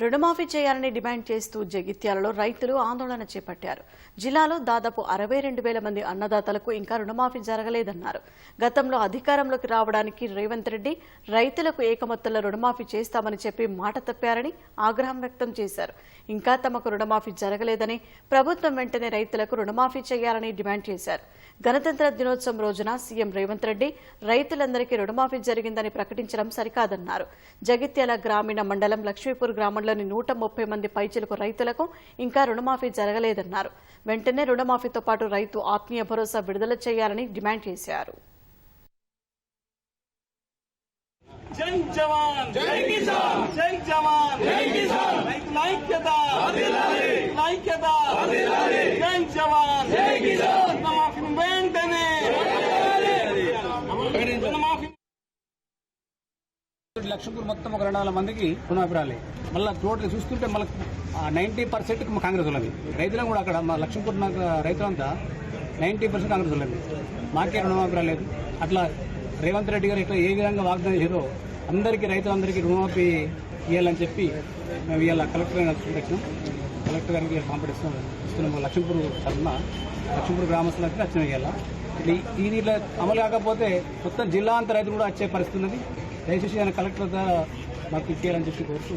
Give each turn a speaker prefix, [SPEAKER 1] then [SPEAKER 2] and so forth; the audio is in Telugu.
[SPEAKER 1] రుణమాఫీ చేయాలని డిమాండ్ చేస్తూ జగిత్యాలలో రైతులు ఆందోళన చేపట్టారు. జిల్లాలో దాదాపు అరవై రెండు వేల మంది అన్నదాతలకు ఇంకా రుణమాఫీ జరగలేదన్నారు. గతంలో అధికారంలోకి రావడానికి రేవంత్ రెడ్డి రైతులకు ఏకమొత్తంలో రుణమాఫీ చేస్తామని చెప్పి మాట తప్పారని ఆగ్రహం వ్యక్తం చేశారు. ఇంకా తమకు రుణమాఫీ జరగలేదని ప్రభుత్వం వెంటనే రైతులకు రుణమాఫీ చేయాలని డిమాండ్ చేశారు. గణతంత్ర దినోత్సవం రోజున సీఎం రేవంత్ రెడ్డి రైతులందరికీ రుణమాఫీ జరిగిందని ప్రకటించడం సరికాదన్నారు. జగిత్యాల గ్రామీణ మండలం లక్ష్మీపూర్ గ్రామంలోని నూట ముప్పై మంది పైచిలకు రైతులకు ఇంకా రుణమాఫీ జరగలేదన్నారు. వెంటనే రుణమాఫీతో పాటు రైతు ఆత్మీయ భరోసా విడుదల చేయాలని డిమాండ్ చేశారు.
[SPEAKER 2] జై జవాన్! జై కిసాన్! జై జవాన్! జై కిసాన్! రైతుల ఐక్యత! రైతుల ఐక్యత! జై జవాన్! జై కిసాన్! రుణమాఫీని వెంటనే!
[SPEAKER 3] లక్షకు మొత్తం ఒక రెండు వందల మందికి రుణమాఫీ మళ్ళీ టోటల్ చూస్తుంటే మళ్ళీ నైంటీ పర్సెంట్ కాంగ్రెస్ వాళ్ళది రైతులకు కూడా అక్కడ మా లక్ష్మీపూర్ నాకు రైతులంతా నైంటీ పర్సెంట్ కాంగ్రెస్ వాళ్ళది మాకే రుణమాఫీ రాలేదు అట్లా రేవంత్ రెడ్డి గారు ఇట్లా ఏ విధంగా వాగ్దానం చేశారో అందరికీ రైతులందరికీ రుణమాఫీ ఇవ్వాలని చెప్పి మేము ఇవాళ కలెక్టర్ గారిని వచ్చినాం కలెక్టర్ గారికి కాంపిటీషన్ ఇస్తున్నాం. లక్ష్మీపూర్ తరఫున లక్ష్మీపూర్ గ్రామస్తులకి వచ్చిన ఇవ్వాలి ఇది ఇట్లా అమలు కాకపోతే మొత్తం జిల్లా అంత రైతులు కూడా వచ్చే పరిస్థితి ఉన్నది. దయచేసి ఆయన కలెక్టర్ ద్వారా మాకు ఇచ్చేయాలని చెప్పి కోరుతూ